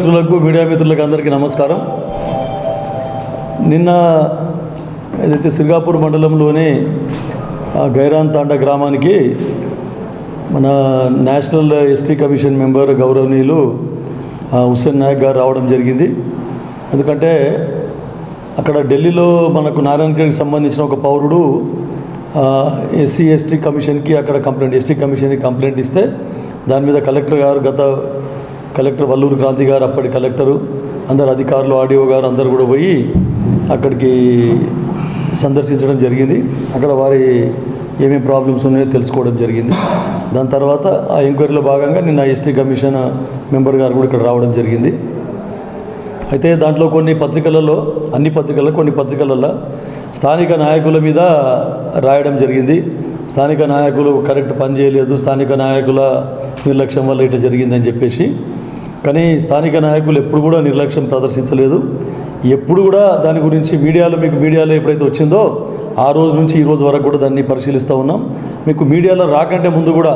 మిత్రులకు మీడియా మిత్రులకు అందరికీ నమస్కారం నిన్న ఏదైతే సిరిగాపూర్ మండలంలోని గైరాన్ గ్రామానికి మన నేషనల్ ఎస్టీ కమిషన్ మెంబర్ గౌరవనీయులు హుస్సేన్ నాయక్ గారు రావడం జరిగింది ఎందుకంటే అక్కడ ఢిల్లీలో మనకు నారాయణగిరికి సంబంధించిన ఒక పౌరుడు ఎస్సీ ఎస్టీ కమిషన్కి అక్కడ కంప్లైంట్ ఎస్టీ కమిషన్కి కంప్లైంట్ ఇస్తే దాని మీద కలెక్టర్ గారు గత కలెక్టర్ వల్లూరు క్రాంతి గారు అప్పటి కలెక్టరు అందరు అధికారులు ఆడియో గారు అందరు కూడా పోయి అక్కడికి సందర్శించడం జరిగింది అక్కడ వారి ఏమేమి ప్రాబ్లమ్స్ ఉన్నాయో తెలుసుకోవడం జరిగింది దాని తర్వాత ఆ ఎంక్వైరీలో భాగంగా నిన్న ఎస్టీ కమిషన్ మెంబర్ గారు కూడా ఇక్కడ రావడం జరిగింది అయితే దాంట్లో కొన్ని పత్రికలలో అన్ని పత్రికల్లో కొన్ని పత్రికలలో స్థానిక నాయకుల మీద రాయడం జరిగింది స్థానిక నాయకులు కరెక్ట్ పని చేయలేదు స్థానిక నాయకుల నిర్లక్ష్యం వల్ల ఇట్లా జరిగిందని చెప్పేసి కానీ స్థానిక నాయకులు ఎప్పుడు కూడా నిర్లక్ష్యం ప్రదర్శించలేదు ఎప్పుడు కూడా దాని గురించి మీడియాలో మీకు మీడియాలో ఎప్పుడైతే వచ్చిందో ఆ రోజు నుంచి ఈ రోజు వరకు కూడా దాన్ని పరిశీలిస్తూ ఉన్నాం మీకు మీడియాలో రాకంటే ముందు కూడా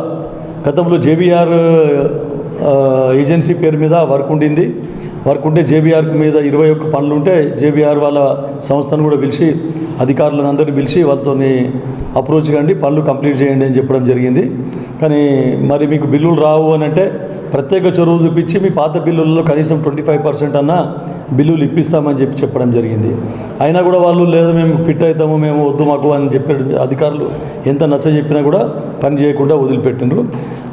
గతంలో జేబీఆర్ ఏజెన్సీ పేరు మీద వర్క్ ఉండింది వర్క్ ఉంటే జేబీఆర్ మీద ఇరవై ఒక్క పనులు ఉంటే జేబీఆర్ వాళ్ళ సంస్థను కూడా పిలిచి అధికారులను అందరినీ పిలిచి వాళ్ళతో అప్రోచ్ కండి పనులు కంప్లీట్ చేయండి అని చెప్పడం జరిగింది కానీ మరి మీకు బిల్లులు రావు అని అంటే ప్రత్యేక చొరవ చూపించి మీ పాత బిల్లులలో కనీసం ట్వంటీ ఫైవ్ పర్సెంట్ అన్న బిల్లులు ఇప్పిస్తామని చెప్పి చెప్పడం జరిగింది అయినా కూడా వాళ్ళు లేదా మేము ఫిట్ అవుతాము మేము వద్దు మాకు అని చెప్పారు అధికారులు ఎంత నచ్చ చెప్పినా కూడా పని చేయకుండా వదిలిపెట్టినారు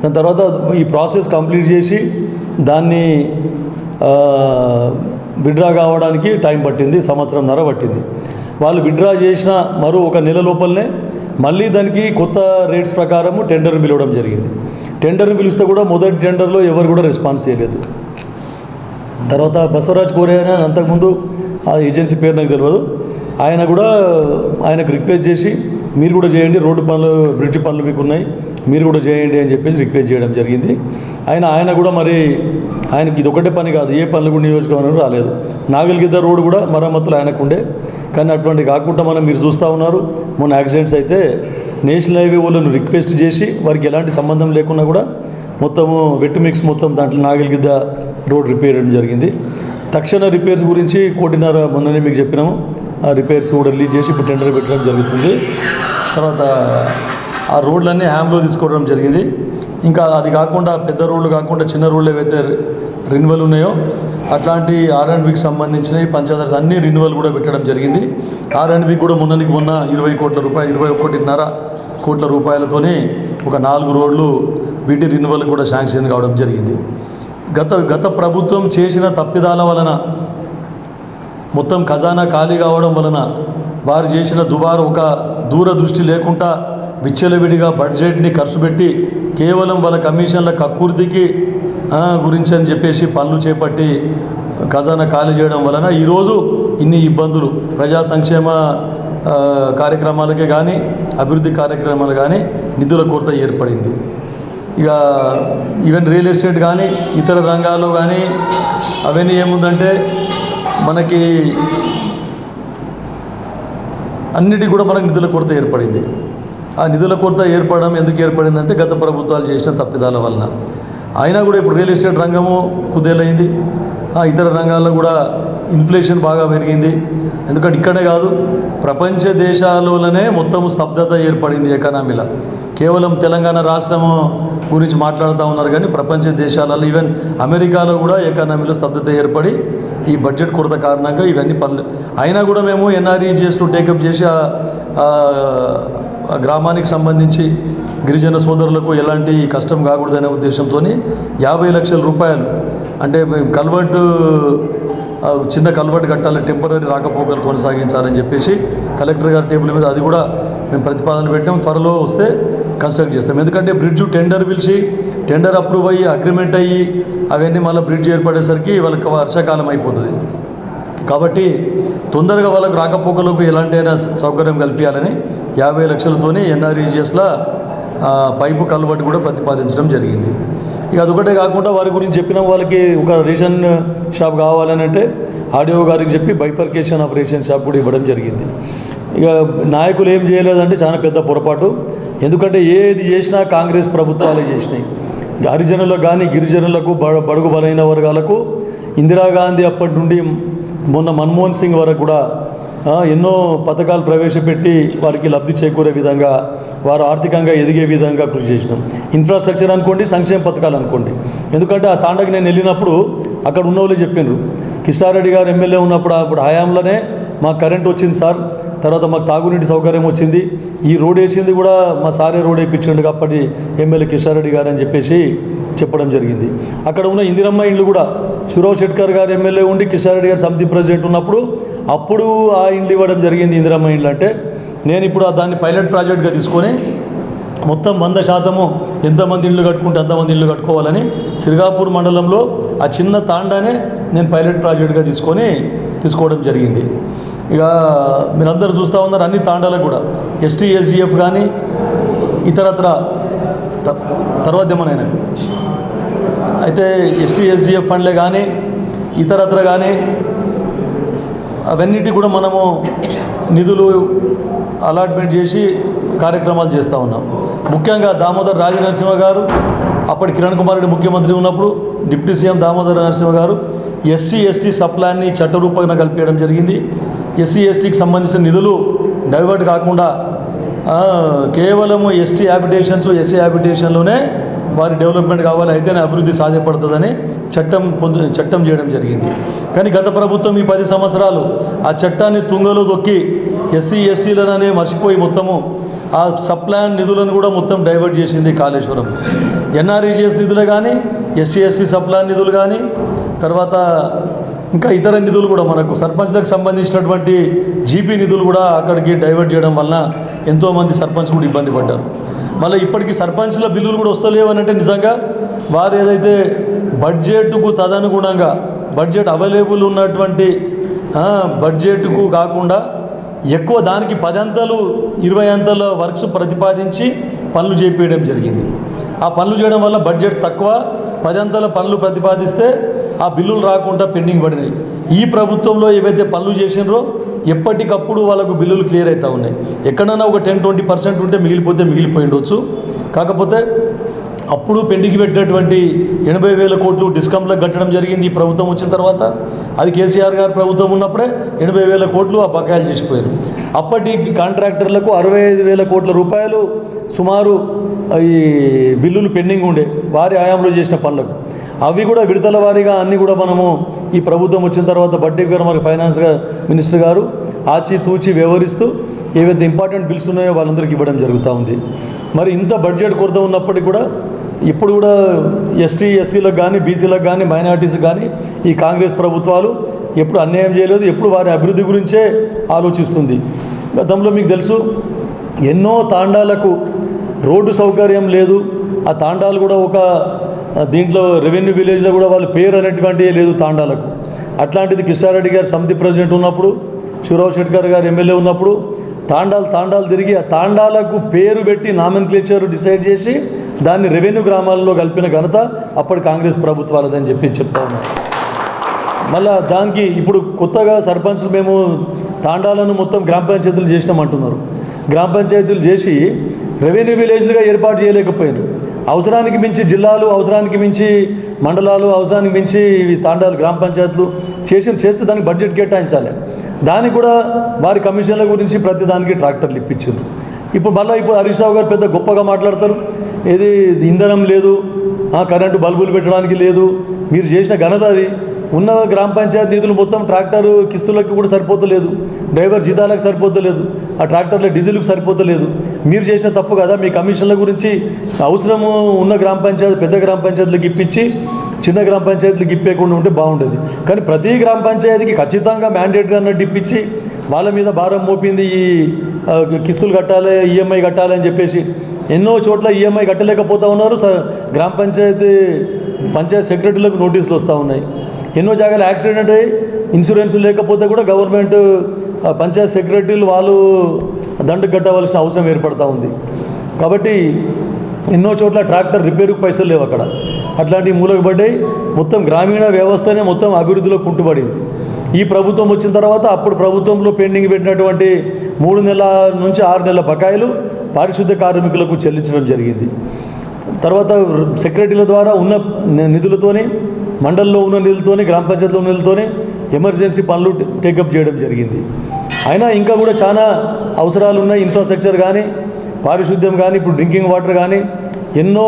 దాని తర్వాత ఈ ప్రాసెస్ కంప్లీట్ చేసి దాన్ని విడ్రా కావడానికి టైం పట్టింది సంవత్సరంన్నర పట్టింది వాళ్ళు విడ్రా చేసిన మరో ఒక నెల లోపలనే మళ్ళీ దానికి కొత్త రేట్స్ ప్రకారము టెండర్ పిలవడం జరిగింది టెండర్ని పిలిస్తే కూడా మొదటి టెండర్లో ఎవరు కూడా రెస్పాన్స్ చేయలేదు తర్వాత బసవరాజ్ కోరే అని అంతకుముందు ఆ ఏజెన్సీ పేరు నాకు తెలియదు ఆయన కూడా ఆయనకు రిక్వెస్ట్ చేసి మీరు కూడా చేయండి రోడ్డు పనులు బ్రిడ్జ్ పనులు మీకు ఉన్నాయి మీరు కూడా చేయండి అని చెప్పేసి రిక్వెస్ట్ చేయడం జరిగింది ఆయన ఆయన కూడా మరి ఆయనకి ఇది ఒకటే పని కాదు ఏ పనులు కూడా నియోజకవర్గం రాలేదు నాగలిగిద్ద రోడ్డు కూడా మరమ్మతులు ఆయనకు ఉండే కానీ అటువంటి కాకుండా మనం మీరు చూస్తూ ఉన్నారు మొన్న యాక్సిడెంట్స్ అయితే నేషనల్ హైవే వాళ్ళను రిక్వెస్ట్ చేసి వారికి ఎలాంటి సంబంధం లేకుండా కూడా మొత్తము వెట్టు మిక్స్ మొత్తం దాంట్లో నాగలిగిద్ద రోడ్ రిపేర్ చేయడం జరిగింది తక్షణ రిపేర్స్ గురించి కోటిన్నర మొన్ననే మీకు చెప్పినాము ఆ రిపేర్స్ కూడా రిలీజ్ చేసి ఇప్పుడు టెండర్ పెట్టడం జరుగుతుంది తర్వాత ఆ రోడ్లన్నీ హ్యామ్లో తీసుకోవడం జరిగింది ఇంకా అది కాకుండా పెద్ద రోడ్లు కాకుండా చిన్న రోడ్లు ఏవైతే రెన్యువల్ ఉన్నాయో అట్లాంటి ఆర్ అండ్ బికి సంబంధించిన పంచదార అన్ని రిన్యువల్ కూడా పెట్టడం జరిగింది ఆర్ అండ్ బి కూడా మొన్ననికి మొన్న ఇరవై కోట్ల రూపాయలు ఇరవై ఒకటిన్నర కోట్ల రూపాయలతోనే ఒక నాలుగు రోడ్లు వీటి రిన్యువల్ కూడా శాంక్షన్ కావడం జరిగింది గత గత ప్రభుత్వం చేసిన తప్పిదాల వలన మొత్తం ఖజానా ఖాళీ కావడం వలన వారు చేసిన దుబారు ఒక దూరదృష్టి లేకుండా విచ్చలవిడిగా బడ్జెట్ని ఖర్చు పెట్టి కేవలం వాళ్ళ కమిషన్ల కక్కుర్తికి గురించి అని చెప్పేసి పనులు చేపట్టి ఖజానా ఖాళీ చేయడం వలన ఈరోజు ఇన్ని ఇబ్బందులు ప్రజా సంక్షేమ కార్యక్రమాలకే కానీ అభివృద్ధి కార్యక్రమాలు కానీ నిధుల కొరత ఏర్పడింది ఇక ఈవెన్ రియల్ ఎస్టేట్ కానీ ఇతర రంగాల్లో కానీ అవన్నీ ఏముందంటే మనకి అన్నిటి కూడా మనకు నిధుల కొరత ఏర్పడింది ఆ నిధుల కొరత ఏర్పడడం ఎందుకు ఏర్పడిందంటే గత ప్రభుత్వాలు చేసిన తప్పిదాల వలన అయినా కూడా ఇప్పుడు రియల్ ఎస్టేట్ రంగము కుదేలైంది ఇతర రంగాల్లో కూడా ఇన్ఫ్లేషన్ బాగా పెరిగింది ఎందుకంటే ఇక్కడే కాదు ప్రపంచ దేశాలలోనే మొత్తం స్తబ్దత ఏర్పడింది ఎకానమీలో కేవలం తెలంగాణ రాష్ట్రం గురించి మాట్లాడుతూ ఉన్నారు కానీ ప్రపంచ దేశాలలో ఈవెన్ అమెరికాలో కూడా ఎకానమీలో స్తబ్దత ఏర్పడి ఈ బడ్జెట్ కొరత కారణంగా ఇవన్నీ పనులు అయినా కూడా మేము ఎన్ఆర్ఈజిఎస్ను టేకప్ చేసి గ్రామానికి సంబంధించి గిరిజన సోదరులకు ఎలాంటి కష్టం కాకూడదనే ఉద్దేశంతో యాభై లక్షల రూపాయలు అంటే కల్వర్ట్ చిన్న కల్వర్ట్ కట్టాలని టెంపరీ రాకపోకలు కొనసాగించాలని చెప్పేసి కలెక్టర్ గారి టేబుల్ మీద అది కూడా మేము ప్రతిపాదన పెట్టాం త్వరలో వస్తే కన్స్ట్రక్ట్ చేస్తాం ఎందుకంటే బ్రిడ్జ్ టెండర్ పిలిచి టెండర్ అప్రూవ్ అయ్యి అగ్రిమెంట్ అయ్యి అవన్నీ మళ్ళీ బ్రిడ్జ్ ఏర్పడేసరికి వాళ్ళకి వర్షాకాలం అయిపోతుంది కాబట్టి తొందరగా వాళ్ళకు రాకపోకలకు ఎలాంటైనా సౌకర్యం కల్పించాలని యాభై లక్షలతోనే ఎన్ఆర్ఈజిఎస్లో పైపు కలువట్టు కూడా ప్రతిపాదించడం జరిగింది ఇక అదొకటే కాకుండా వారి గురించి చెప్పిన వాళ్ళకి ఒక రేషన్ షాప్ కావాలని అంటే ఆడియో గారికి చెప్పి బైఫర్కేషన్ ఆఫ్ రేషన్ షాప్ కూడా ఇవ్వడం జరిగింది ఇక నాయకులు ఏం చేయలేదంటే చాలా పెద్ద పొరపాటు ఎందుకంటే ఏది చేసినా కాంగ్రెస్ ప్రభుత్వాలే చేసినాయి హరిజనులకు కానీ గిరిజనులకు బడుగు బలైన వర్గాలకు ఇందిరాగాంధీ అప్పటి నుండి మొన్న మన్మోహన్ సింగ్ వరకు కూడా ఎన్నో పథకాలు ప్రవేశపెట్టి వారికి లబ్ధి చేకూరే విధంగా వారు ఆర్థికంగా ఎదిగే విధంగా కృషి చేసినాం ఇన్ఫ్రాస్ట్రక్చర్ అనుకోండి సంక్షేమ పథకాలు అనుకోండి ఎందుకంటే ఆ తాండకి నేను వెళ్ళినప్పుడు అక్కడ ఉన్న వాళ్ళు చెప్పినారు కిషారెడ్డి గారు ఎమ్మెల్యే ఉన్నప్పుడు అప్పుడు హయాంలోనే మా కరెంట్ వచ్చింది సార్ తర్వాత మాకు తాగునీటి సౌకర్యం వచ్చింది ఈ రోడ్ వేసింది కూడా మా సారే రోడ్ వేయించండు అప్పటి ఎమ్మెల్యే కిషన్ రెడ్డి గారు అని చెప్పేసి చెప్పడం జరిగింది అక్కడ ఉన్న ఇందిరమ్మ ఇండ్లు కూడా సురవ్ షెట్కర్ గారు ఎమ్మెల్యే ఉండి కిషన్ రెడ్డి గారు సమితి ప్రెసిడెంట్ ఉన్నప్పుడు అప్పుడు ఆ ఇండ్లు ఇవ్వడం జరిగింది ఇందిరమ్మ ఇండ్లు అంటే నేను ఇప్పుడు దాన్ని పైలట్ ప్రాజెక్ట్గా తీసుకొని మొత్తం వంద శాతము ఎంతమంది ఇళ్ళు కట్టుకుంటే అంతమంది ఇళ్ళు కట్టుకోవాలని సిరిగాపూర్ మండలంలో ఆ చిన్న తాండానే నేను పైలట్ ప్రాజెక్ట్గా తీసుకొని తీసుకోవడం జరిగింది ఇక మీరందరూ చూస్తూ ఉన్నారు అన్ని తాండాలకు కూడా ఎస్టీ ఎస్డిఎఫ్ కానీ ఇతరత్ర సర్వోద్యమనైన అయితే ఎస్టీ ఎస్డిఎఫ్ ఫండ్లే కానీ ఇతరత్ర కానీ అవన్నిటి కూడా మనము నిధులు అలాట్మెంట్ చేసి కార్యక్రమాలు చేస్తూ ఉన్నాం ముఖ్యంగా దామోదర్ నరసింహ గారు అప్పటి కిరణ్ కుమార్ రెడ్డి ముఖ్యమంత్రి ఉన్నప్పుడు డిప్యూటీ సీఎం దామోదర్ నరసింహ గారు ఎస్సీ ఎస్టీ సప్లాన్ని చట్టరూపంగా కల్పించడం జరిగింది ఎస్సీ ఎస్టీకి సంబంధించిన నిధులు డైవర్ట్ కాకుండా కేవలము ఎస్టీ హ్యాబిటేషన్స్ ఎస్సీ హ్యాబిటేషన్లోనే వారి డెవలప్మెంట్ కావాలి అయితేనే అభివృద్ధి సాధ్యపడుతుందని చట్టం పొందు చట్టం చేయడం జరిగింది కానీ గత ప్రభుత్వం ఈ పది సంవత్సరాలు ఆ చట్టాన్ని తుంగలో దొక్కి ఎస్సీ ఎస్టీలననే మర్చిపోయి మొత్తము ఆ సప్లాన్ నిధులను కూడా మొత్తం డైవర్ట్ చేసింది కాళేశ్వరం ఎన్ఆర్ఈజిఎస్ నిధులు కానీ ఎస్సీ ఎస్టీ సప్లాన్ నిధులు కానీ తర్వాత ఇంకా ఇతర నిధులు కూడా మనకు సర్పంచ్లకు సంబంధించినటువంటి జీపీ నిధులు కూడా అక్కడికి డైవర్ట్ చేయడం వలన ఎంతోమంది సర్పంచ్ కూడా ఇబ్బంది పడ్డారు మళ్ళీ ఇప్పటికీ సర్పంచ్ల బిల్లులు కూడా వస్తలేవనంటే నిజంగా వారు ఏదైతే బడ్జెట్కు తదనుగుణంగా బడ్జెట్ అవైలబుల్ ఉన్నటువంటి బడ్జెట్కు కాకుండా ఎక్కువ దానికి అంతలు ఇరవై అంతల వర్క్స్ ప్రతిపాదించి పనులు చేపేయడం జరిగింది ఆ పనులు చేయడం వల్ల బడ్జెట్ తక్కువ అంతల పనులు ప్రతిపాదిస్తే ఆ బిల్లులు రాకుండా పెండింగ్ పడినాయి ఈ ప్రభుత్వంలో ఏవైతే పనులు చేసినారో ఎప్పటికప్పుడు వాళ్ళకు బిల్లులు క్లియర్ అవుతూ ఉన్నాయి ఎక్కడైనా ఒక టెన్ ట్వంటీ పర్సెంట్ ఉంటే మిగిలిపోతే మిగిలిపోయి ఉండొచ్చు కాకపోతే అప్పుడు పెండింగ్ పెట్టినటువంటి ఎనభై వేల కోట్లు డిస్కౌంట్లకు కట్టడం జరిగింది ఈ ప్రభుత్వం వచ్చిన తర్వాత అది కేసీఆర్ గారు ప్రభుత్వం ఉన్నప్పుడే ఎనభై వేల కోట్లు ఆ బకాయిలు చేసిపోయారు అప్పటి కాంట్రాక్టర్లకు అరవై ఐదు వేల కోట్ల రూపాయలు సుమారు ఈ బిల్లులు పెండింగ్ ఉండే వారి ఆయాంలో చేసిన పనులకు అవి కూడా విడుదల వారీగా అన్నీ కూడా మనము ఈ ప్రభుత్వం వచ్చిన తర్వాత బడ్డీ గారు మరి ఫైనాన్స్గా మినిస్టర్ గారు ఆచితూచి వ్యవహరిస్తూ ఏవైతే ఇంపార్టెంట్ బిల్స్ ఉన్నాయో వాళ్ళందరికీ ఇవ్వడం జరుగుతూ ఉంది మరి ఇంత బడ్జెట్ కొరత ఉన్నప్పటికీ కూడా ఇప్పుడు కూడా ఎస్టీ ఎస్సీలకు కానీ బీసీలకు కానీ మైనార్టీస్కి కానీ ఈ కాంగ్రెస్ ప్రభుత్వాలు ఎప్పుడు అన్యాయం చేయలేదు ఎప్పుడు వారి అభివృద్ధి గురించే ఆలోచిస్తుంది గతంలో మీకు తెలుసు ఎన్నో తాండాలకు రోడ్డు సౌకర్యం లేదు ఆ తాండాలు కూడా ఒక దీంట్లో రెవెన్యూ విలేజ్లో కూడా వాళ్ళ పేరు అనేటువంటివి లేదు తాండాలకు అట్లాంటిది కిషారెడ్డి గారు సమితి ప్రెసిడెంట్ ఉన్నప్పుడు శివరావు శెట్కర్ గారు ఎమ్మెల్యే ఉన్నప్పుడు తాండాలు తాండాలు తిరిగి ఆ తాండాలకు పేరు పెట్టి నామిన్క్లేచర్ డిసైడ్ చేసి దాన్ని రెవెన్యూ గ్రామాల్లో కలిపిన ఘనత అప్పటి కాంగ్రెస్ ప్రభుత్వాలదని చెప్పి చెప్తా ఉన్నారు మళ్ళా దానికి ఇప్పుడు కొత్తగా సర్పంచ్లు మేము తాండాలను మొత్తం గ్రామ పంచాయతీలు చేసినామంటున్నారు గ్రామ పంచాయతీలు చేసి రెవెన్యూ విలేజ్లుగా ఏర్పాటు చేయలేకపోయారు అవసరానికి మించి జిల్లాలు అవసరానికి మించి మండలాలు అవసరానికి మించి తాండాలు గ్రామ పంచాయతీలు చేసి చేస్తే దానికి బడ్జెట్ కేటాయించాలి దానికి కూడా వారి కమిషన్ల గురించి ప్రతి దానికి ట్రాక్టర్లు ఇప్పించారు ఇప్పుడు మళ్ళీ ఇప్పుడు హరీష్ రావు గారు పెద్ద గొప్పగా మాట్లాడతారు ఏది ఇంధనం లేదు కరెంటు బల్బులు పెట్టడానికి లేదు మీరు చేసిన ఘనత అది ఉన్న గ్రామ పంచాయతీ నిధులు మొత్తం ట్రాక్టర్ కిస్తులకు కూడా సరిపోతలేదు డ్రైవర్ జీతాలకు సరిపోతలేదు ఆ ట్రాక్టర్ల డీజిల్కి సరిపోతలేదు మీరు చేసిన తప్పు కదా మీ కమిషన్ల గురించి అవసరము ఉన్న గ్రామ పంచాయతీ పెద్ద గ్రామ పంచాయతీలకు ఇప్పించి చిన్న గ్రామ పంచాయతీలకు ఇప్పేయకుండా ఉంటే బాగుంటుంది కానీ ప్రతి గ్రామ పంచాయతీకి ఖచ్చితంగా మ్యాండేటరీ అన్నట్టు ఇప్పించి వాళ్ళ మీద భారం మోపింది ఈ కిస్తులు కట్టాలి ఈఎంఐ e కట్టాలి అని చెప్పేసి ఎన్నో చోట్ల ఈఎంఐ e కట్టలేకపోతూ ఉన్నారు గ్రామ పంచాయతీ పంచాయత్ సెక్రటరీలకు నోటీసులు వస్తూ ఉన్నాయి ఎన్నో జాగాలు యాక్సిడెంట్ అయ్యి ఇన్సూరెన్స్ లేకపోతే కూడా గవర్నమెంట్ పంచాయత్ సెక్రటరీలు వాళ్ళు దండు కట్టవలసిన అవసరం ఏర్పడతా ఉంది కాబట్టి ఎన్నో చోట్ల ట్రాక్టర్ రిపేరుకు పైసలు లేవు అక్కడ అట్లాంటి మూలకు పడ్డాయి మొత్తం గ్రామీణ వ్యవస్థనే మొత్తం అభివృద్ధిలో పుట్టుబడింది ఈ ప్రభుత్వం వచ్చిన తర్వాత అప్పుడు ప్రభుత్వంలో పెండింగ్ పెట్టినటువంటి మూడు నెలల నుంచి ఆరు నెలల బకాయిలు పారిశుద్ధ్య కార్మికులకు చెల్లించడం జరిగింది తర్వాత సెక్రటరీల ద్వారా ఉన్న నిధులతోనే మండల్లో ఉన్న నిధులతోనే గ్రామ పంచాయతీలో ఉన్న నిధులతోనే ఎమర్జెన్సీ పనులు టేకప్ చేయడం జరిగింది అయినా ఇంకా కూడా చాలా అవసరాలు ఉన్నాయి ఇన్ఫ్రాస్ట్రక్చర్ కానీ పారిశుద్ధ్యం కానీ ఇప్పుడు డ్రింకింగ్ వాటర్ కానీ ఎన్నో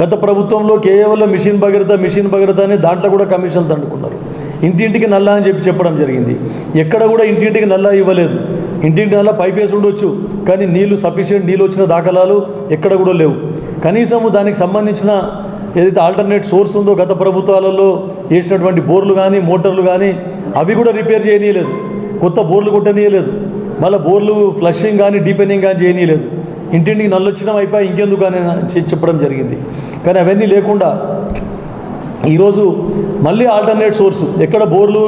గత ప్రభుత్వంలో కేవలం మిషన్ భగ్రత మిషన్ భగ్రత అనే దాంట్లో కూడా కమిషన్లు తండుకున్నారు ఇంటింటికి నల్లా అని చెప్పి చెప్పడం జరిగింది ఎక్కడ కూడా ఇంటింటికి నల్లా ఇవ్వలేదు ఇంటింటిలో పైప్ వేసి ఉండొచ్చు కానీ నీళ్లు సఫిషియెంట్ నీళ్ళు వచ్చిన దాఖలాలు ఎక్కడ కూడా లేవు కనీసము దానికి సంబంధించిన ఏదైతే ఆల్టర్నేట్ సోర్స్ ఉందో గత ప్రభుత్వాలలో వేసినటువంటి బోర్లు కానీ మోటార్లు కానీ అవి కూడా రిపేర్ చేయనీయలేదు కొత్త బోర్లు కొట్టనీయలేదు మళ్ళీ బోర్లు ఫ్లషింగ్ కానీ డీపెనింగ్ కానీ చేయనీయలేదు ఇంటింటికి నల్లొచ్చినాం అయిపోయి ఇంకెందుకు అని చెప్పడం జరిగింది కానీ అవన్నీ లేకుండా ఈరోజు మళ్ళీ ఆల్టర్నేట్ సోర్స్ ఎక్కడ బోర్లు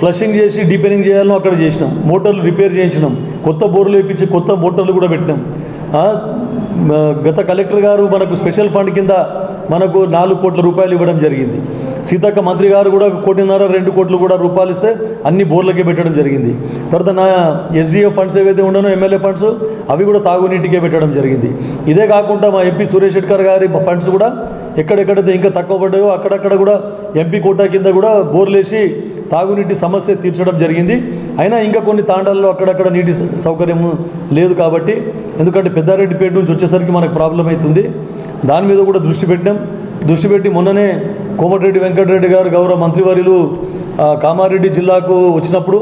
ఫ్లషింగ్ చేసి డీపెనింగ్ చేయాలో అక్కడ చేసినాం మోటార్లు రిపేర్ చేయించినాం కొత్త బోర్లు వేయించి కొత్త మోటార్లు కూడా పెట్టినాం గత కలెక్టర్ గారు మనకు స్పెషల్ ఫండ్ కింద మనకు నాలుగు కోట్ల రూపాయలు ఇవ్వడం జరిగింది సీతక్క మంత్రి గారు కూడా కోటిన్నర రెండు కోట్లు కూడా రూపాయలు ఇస్తే అన్ని బోర్లకే పెట్టడం జరిగింది తర్వాత నా ఎస్డిఎఫ్ ఫండ్స్ ఏవైతే ఉండనో ఎమ్మెల్యే ఫండ్స్ అవి కూడా తాగునీటికే పెట్టడం జరిగింది ఇదే కాకుండా మా ఎంపీ సురేష్ శెట్కర్ గారి ఫండ్స్ కూడా ఎక్కడెక్కడైతే ఇంకా తక్కువ పడ్డాయో అక్కడక్కడ కూడా ఎంపీ కోటా కింద కూడా బోర్లేసి తాగునీటి సమస్య తీర్చడం జరిగింది అయినా ఇంకా కొన్ని తాండాల్లో అక్కడక్కడ నీటి సౌకర్యం లేదు కాబట్టి ఎందుకంటే పెద్దారెడ్డిపేట నుంచి వచ్చేసరికి మనకు ప్రాబ్లం అవుతుంది దాని మీద కూడా దృష్టి పెట్టినాం దృష్టి పెట్టి మొన్ననే కోమటిరెడ్డి వెంకటరెడ్డి గారు గౌరవ మంత్రివర్యులు కామారెడ్డి జిల్లాకు వచ్చినప్పుడు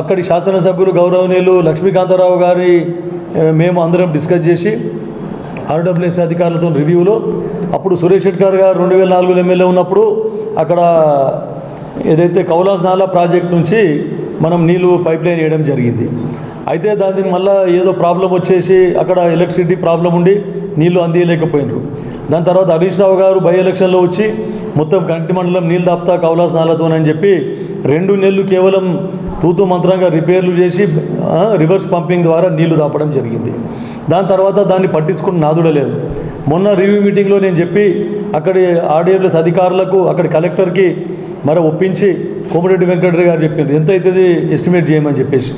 అక్కడి శాసనసభ్యులు గౌరవనీయులు లక్ష్మీకాంతారావు గారి మేము అందరం డిస్కస్ చేసి ఆర్డబ్ల్యూఎస్ అధికారులతో రివ్యూలో అప్పుడు సురేష్ షెట్కర్ గారు రెండు వేల నాలుగులో ఎమ్మెల్యే ఉన్నప్పుడు అక్కడ ఏదైతే కౌలాస్ నాలా ప్రాజెక్ట్ నుంచి మనం నీళ్లు పైప్ లైన్ వేయడం జరిగింది అయితే దానికి మళ్ళీ ఏదో ప్రాబ్లం వచ్చేసి అక్కడ ఎలక్ట్రిసిటీ ప్రాబ్లం ఉండి నీళ్లు అందియలేకపోయినారు దాని తర్వాత హరీష్ రావు గారు బై ఎలక్షన్లో వచ్చి మొత్తం కంటి మండలం నీళ్ళు దాపుతా కౌలా అని చెప్పి రెండు నెలలు కేవలం తూతు మంత్రంగా రిపేర్లు చేసి రివర్స్ పంపింగ్ ద్వారా నీళ్లు దాపడం జరిగింది దాని తర్వాత దాన్ని పట్టించుకుని నాదుడలేదు మొన్న రివ్యూ మీటింగ్లో నేను చెప్పి అక్కడి ఆర్డీఎంఎస్ అధికారులకు అక్కడి కలెక్టర్కి మరి ఒప్పించి కోమటిరెడ్డి వెంకటరెడ్డి గారు చెప్పారు ఎంత అవుతుంది ఎస్టిమేట్ చేయమని చెప్పేసి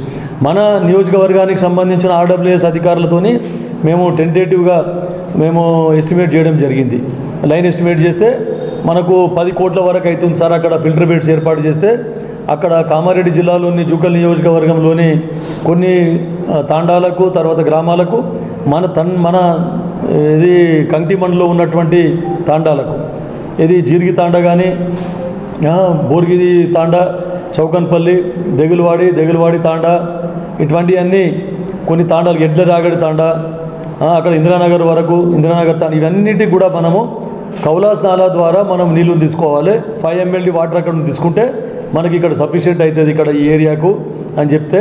మన నియోజకవర్గానికి సంబంధించిన ఆర్డబ్ల్యూఎస్ అధికారులతోని మేము టెంటేటివ్గా మేము ఎస్టిమేట్ చేయడం జరిగింది లైన్ ఎస్టిమేట్ చేస్తే మనకు పది కోట్ల వరకు అవుతుంది సార్ అక్కడ ఫిల్టర్ బెడ్స్ ఏర్పాటు చేస్తే అక్కడ కామారెడ్డి జిల్లాలోని జూకల్ నియోజకవర్గంలోని కొన్ని తాండాలకు తర్వాత గ్రామాలకు మన తన్ మన ఇది కంటి మండలో ఉన్నటువంటి తాండాలకు ఇది జీర్గి తాండ కానీ బోర్గిది తాండ చౌకన్పల్లి దెగులవాడి దెగులవాడి తాండ ఇటువంటివన్నీ కొన్ని తాండాలు ఎడ్ల రాగడి తాండ అక్కడ ఇందిరానగర్ వరకు ఇందిరానగర్ తాండ ఇవన్నిటికి కూడా మనము కౌలాస్ నాలా ద్వారా మనం నీళ్లు తీసుకోవాలి ఫైవ్ ఎంఎల్డి వాటర్ అక్కడ తీసుకుంటే మనకి ఇక్కడ సఫిషియెంట్ అవుతుంది ఇక్కడ ఈ ఏరియాకు అని చెప్తే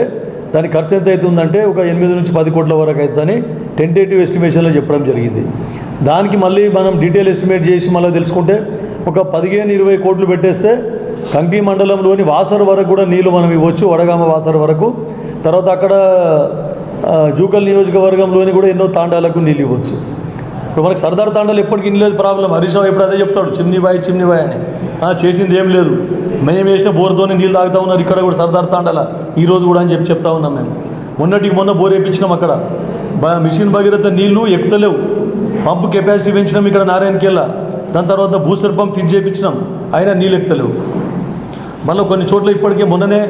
దాని ఖర్చు ఎంత అవుతుందంటే ఒక ఎనిమిది నుంచి పది కోట్ల వరకు అవుతుందని టెంటేటివ్ ఎస్టిమేషన్లో చెప్పడం జరిగింది దానికి మళ్ళీ మనం డీటెయిల్ ఎస్టిమేట్ చేసి మళ్ళీ తెలుసుకుంటే ఒక పదిహేను ఇరవై కోట్లు పెట్టేస్తే కంకి మండలంలోని వాసర వరకు కూడా నీళ్లు మనం ఇవ్వచ్చు వడగామ వాసర వరకు తర్వాత అక్కడ జూకల్ నియోజకవర్గంలోని కూడా ఎన్నో తాండాలకు నీళ్ళు ఇవ్వచ్చు ఇప్పుడు మనకు సర్దార్ తాండలు ఎప్పటికీ ఇన్లేదు ప్రాబ్లం హరీష్ ఎప్పుడు అదే చెప్తాడు చిమ్ని బాయ్ చిమ్ని బాయ్ అని చేసింది ఏం లేదు మేము వేసిన బోర్తోనే నీళ్ళు తాగుతా ఉన్నారు ఇక్కడ కూడా సర్దార్ ఈ ఈరోజు కూడా అని చెప్పి చెప్తా ఉన్నాం మేము మొన్నటికి మొన్న బోర్ వేయించినాం అక్కడ మిషన్ భగీరథ నీళ్లు ఎక్కుతలేవు పంపు కెపాసిటీ పెంచినాం ఇక్కడ నారాయణకేళ్ళ దాని తర్వాత బూస్టర్ పంప్ ఫిట్ చేయించినాం అయినా నీళ్ళు ఎక్కుతలేవు మళ్ళీ కొన్ని చోట్ల ఇప్పటికే మొన్ననే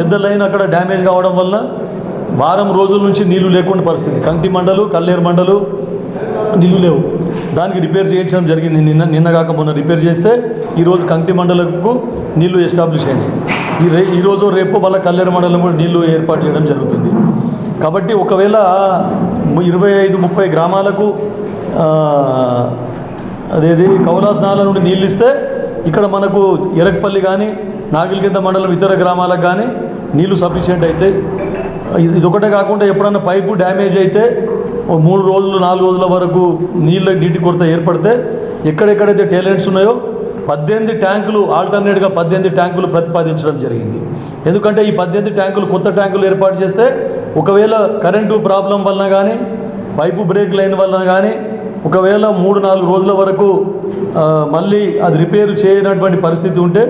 పెద్ద లైన్ అక్కడ డ్యామేజ్ కావడం వల్ల వారం రోజుల నుంచి నీళ్లు లేకుండా పరిస్థితి కంటి మండలు కల్లేరు మండలు నీళ్లు లేవు దానికి రిపేర్ చేయించడం జరిగింది నిన్న నిన్న కాక మొన్న రిపేర్ చేస్తే ఈరోజు కంటి మండలకు నీళ్లు ఎస్టాబ్లిష్ అయినాయి ఈ రే ఈరోజు రేపు మళ్ళీ కల్లేరు మండలం కూడా నీళ్లు ఏర్పాటు చేయడం జరుగుతుంది కాబట్టి ఒకవేళ ఇరవై ఐదు ముప్పై గ్రామాలకు అదేది కౌలాసనాల నుండి నీళ్ళు ఇస్తే ఇక్కడ మనకు ఎరక్పల్లి కానీ నాగిలికింద మండలం ఇతర గ్రామాలకు కానీ నీళ్లు సఫిషియెంట్ అయితే ఇదొకటే కాకుండా ఎప్పుడన్నా పైపు డ్యామేజ్ అయితే మూడు రోజులు నాలుగు రోజుల వరకు నీళ్ళ నీటి కొరత ఏర్పడితే ఎక్కడెక్కడైతే టేలెంట్స్ ఉన్నాయో పద్దెనిమిది ట్యాంకులు ఆల్టర్నేట్గా పద్దెనిమిది ట్యాంకులు ప్రతిపాదించడం జరిగింది ఎందుకంటే ఈ పద్దెనిమిది ట్యాంకులు కొత్త ట్యాంకులు ఏర్పాటు చేస్తే ఒకవేళ కరెంటు ప్రాబ్లం వలన కానీ పైపు బ్రేక్ లైన్ వలన కానీ ఒకవేళ మూడు నాలుగు రోజుల వరకు మళ్ళీ అది రిపేర్ చేయనటువంటి పరిస్థితి ఉంటే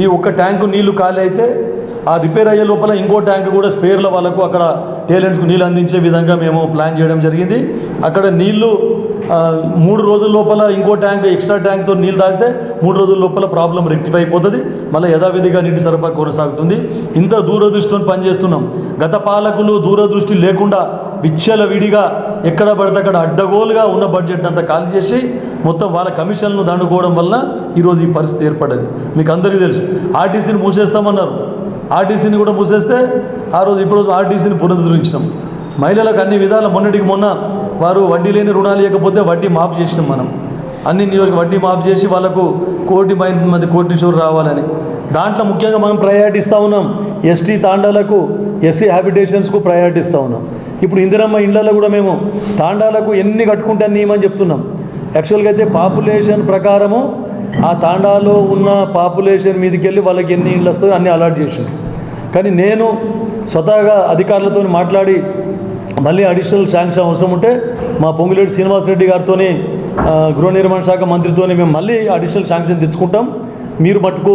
ఈ ఒక్క ట్యాంకు నీళ్లు ఖాళీ అయితే ఆ రిపేర్ అయ్యే లోపల ఇంకో ట్యాంక్ కూడా స్పేర్ల వాళ్ళకు అక్కడ టేలెంట్స్కు నీళ్ళు అందించే విధంగా మేము ప్లాన్ చేయడం జరిగింది అక్కడ నీళ్లు మూడు రోజుల లోపల ఇంకో ట్యాంక్ ఎక్స్ట్రా ట్యాంక్తో నీళ్ళు తాగితే మూడు రోజుల లోపల ప్రాబ్లం రెక్టిఫై అయిపోతుంది మళ్ళీ యథావిధిగా నీటి సరఫరా కొనసాగుతుంది ఇంత దూరదృష్టితో పనిచేస్తున్నాం గత పాలకులు దూరదృష్టి లేకుండా విచ్చల విడిగా ఎక్కడ పడితే అక్కడ అడ్డగోలుగా ఉన్న బడ్జెట్ అంతా ఖాళీ చేసి మొత్తం వాళ్ళ కమిషన్లు దండుకోవడం వల్ల ఈరోజు ఈ పరిస్థితి ఏర్పడింది మీకు అందరికీ తెలుసు ఆర్టీసీని మూసేస్తామన్నారు ఆర్టీసీని కూడా పూసేస్తే ఆ రోజు ఇప్పుడు రోజు ఆర్టీసీని పునరుద్ధరించినాం మహిళలకు అన్ని విధాల మొన్నటికి మొన్న వారు వడ్డీ లేని రుణాలు ఇవ్వకపోతే వడ్డీ మాఫ్ చేసినాం మనం అన్ని నియోజక వడ్డీ మాఫ్ చేసి వాళ్ళకు కోటి మంది చూరు రావాలని దాంట్లో ముఖ్యంగా మనం ప్రయారిటీ ఇస్తూ ఉన్నాం ఎస్టీ తాండాలకు ఎస్సీ హ్యాబిటేషన్స్కు ప్రయారిటీ ఇస్తూ ఉన్నాం ఇప్పుడు ఇందిరమ్మ ఇండ్లలో కూడా మేము తాండాలకు ఎన్ని కట్టుకుంటే అన్ని ఇవ్వమని చెప్తున్నాం యాక్చువల్గా అయితే పాపులేషన్ ప్రకారము ఆ తాండాలో ఉన్న పాపులేషన్ మీదకి వెళ్ళి వాళ్ళకి ఎన్ని ఇళ్ళు వస్తాయో అన్నీ అలాట్ చేసింది కానీ నేను స్వతహాగా అధికారులతో మాట్లాడి మళ్ళీ అడిషనల్ శాంక్షన్ అవసరం ఉంటే మా పొంగులేడు శ్రీనివాస్ రెడ్డి గారితోని గృహ నిర్మాణ శాఖ మంత్రితోనే మేము మళ్ళీ అడిషనల్ శాంక్షన్ తెచ్చుకుంటాం మీరు మటుకు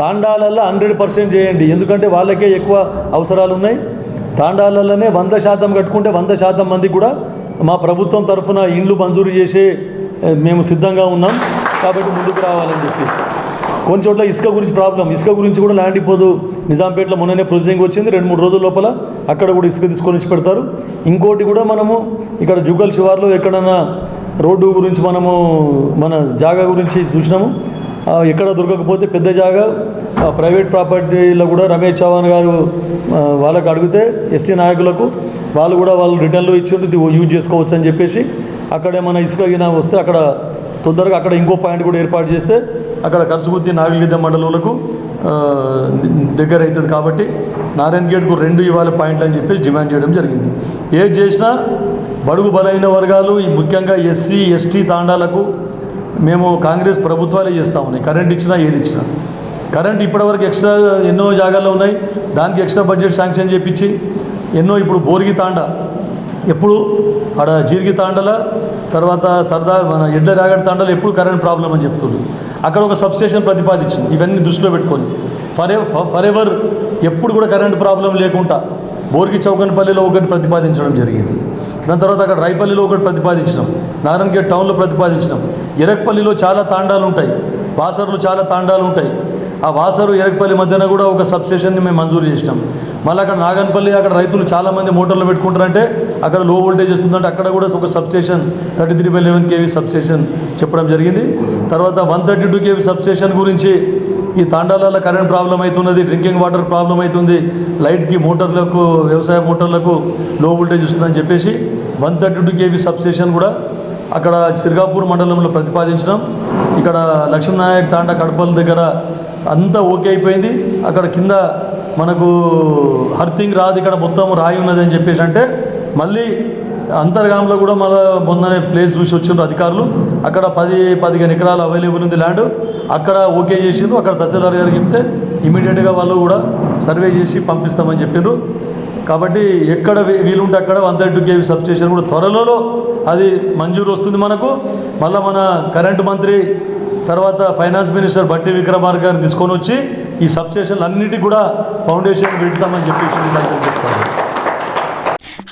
తాండాలల్లో హండ్రెడ్ పర్సెంట్ చేయండి ఎందుకంటే వాళ్ళకే ఎక్కువ అవసరాలు ఉన్నాయి తాండాలలోనే వంద శాతం కట్టుకుంటే వంద శాతం మంది కూడా మా ప్రభుత్వం తరఫున ఇండ్లు మంజూరు చేసే మేము సిద్ధంగా ఉన్నాం కాబట్టి ముందుకు రావాలని చెప్పేసి కొన్ని చోట్ల ఇసుక గురించి ప్రాబ్లం ఇసుక గురించి కూడా ల్యాండ్ ఇప్పుడు నిజాంపేటలో మొన్ననే ప్రొసీజింగ్ వచ్చింది రెండు మూడు రోజుల లోపల అక్కడ కూడా ఇసుక తీసుకొని వచ్చి పెడతారు ఇంకోటి కూడా మనము ఇక్కడ జుగల్ శివార్లో ఎక్కడన్నా రోడ్డు గురించి మనము మన జాగా గురించి చూసినాము ఎక్కడ దొరకకపోతే పెద్ద జాగా ప్రైవేట్ ప్రాపర్టీలో కూడా రమేష్ చవాన్ గారు వాళ్ళకు అడిగితే ఎస్టీ నాయకులకు వాళ్ళు కూడా వాళ్ళు రిటర్న్లో ఇచ్చి యూజ్ చేసుకోవచ్చు అని చెప్పేసి అక్కడే మన ఇసుక గిన వస్తే అక్కడ తొందరగా అక్కడ ఇంకో పాయింట్ కూడా ఏర్పాటు చేస్తే అక్కడ కలుసుగుద్ది నాగిలిద్ద మండలంలో దగ్గర అవుతుంది కాబట్టి నారాయణ గేట్కు రెండు ఇవ్వాలి పాయింట్లు అని చెప్పేసి డిమాండ్ చేయడం జరిగింది ఏది చేసినా బడుగు బలైన వర్గాలు ఈ ముఖ్యంగా ఎస్సీ ఎస్టీ తాండాలకు మేము కాంగ్రెస్ ప్రభుత్వాలే చేస్తూ ఉన్నాయి కరెంట్ ఇచ్చినా ఏది ఇచ్చినా కరెంట్ ఇప్పటివరకు ఎక్స్ట్రా ఎన్నో జాగాల్లో ఉన్నాయి దానికి ఎక్స్ట్రా బడ్జెట్ శాంక్షన్ చేయించి ఎన్నో ఇప్పుడు బోరిగి తాండా ఎప్పుడు ఆడ జీర్గి తాండల తర్వాత సరదా మన ఎడ్ల రాగడి తాండలు ఎప్పుడు కరెంట్ ప్రాబ్లం అని చెప్తుంది అక్కడ ఒక సబ్స్టేషన్ ప్రతిపాదించింది ఇవన్నీ దృష్టిలో పెట్టుకొని ఫర్ ఫర్ ఎవర్ ఎప్పుడు కూడా కరెంట్ ప్రాబ్లం లేకుండా బోర్గి చౌకన్పల్లిలో ఒకటి ప్రతిపాదించడం జరిగింది దాని తర్వాత అక్కడ రైపల్లిలో ఒకటి ప్రతిపాదించినాం నారాయణగేట్ టౌన్లో ప్రతిపాదించినాం ఎరక్పల్లిలో చాలా తాండాలు ఉంటాయి వాసర్లు చాలా తాండాలు ఉంటాయి ఆ వాసరు ఎరక్పల్లి మధ్యన కూడా ఒక సబ్స్టేషన్ని మేము మంజూరు చేసినాం మళ్ళీ అక్కడ నాగన్పల్లి అక్కడ రైతులు చాలామంది మోటార్లు పెట్టుకుంటారంటే అక్కడ లో వోల్టేజ్ వస్తుందంటే అక్కడ కూడా ఒక substation thirty three by eleven KV substation చెప్పడం జరిగింది తర్వాత one thirty two KV substation గురించి ఈ తాండాలలో కరెంట్ ప్రాబ్లం అవుతున్నది డ్రింకింగ్ వాటర్ ప్రాబ్లం అవుతుంది లైట్కి మోటార్లకు వ్యవసాయ మోటార్లకు లో వోల్టేజ్ వస్తుందని చెప్పేసి one thirty two KV substation కూడా అక్కడ సిర్గాపూర్ మండలంలో ప్రతిపాదించడం ఇక్కడ లక్ష్మీనాయక్ తాండా కడపల దగ్గర అంతా ఓకే అయిపోయింది అక్కడ కింద మనకు హర్తింగ్ రాదు ఇక్కడ మొత్తం రాయి ఉన్నది అని చెప్పేసి అంటే మళ్ళీ అంతర్గాంలో కూడా మన మొన్ననే ప్లేస్ చూసి వచ్చిండ్రు అధికారులు అక్కడ పది పదిహేను ఎకరాలు అవైలబుల్ ఉంది ల్యాండ్ అక్కడ ఓకే చేసిండ్రు అక్కడ తహసీల్దార్ గారు చెప్తే ఇమీడియట్గా వాళ్ళు కూడా సర్వే చేసి పంపిస్తామని చెప్పిండ్రు కాబట్టి ఎక్కడ వీలుంటే అక్కడ one thirty two KV substation కూడా త్వరలో అది మంజూరు వస్తుంది మనకు మళ్ళీ మన కరెంటు మంత్రి తర్వాత ఫైనాన్స్ మినిస్టర్ బట్టి విక్రమార్ గారిని తీసుకొని వచ్చి ఈ సబ్స్టేషన్లు అన్నిటికీ కూడా ఫౌండేషన్ పెడతామని చెప్పేసి చెప్తాను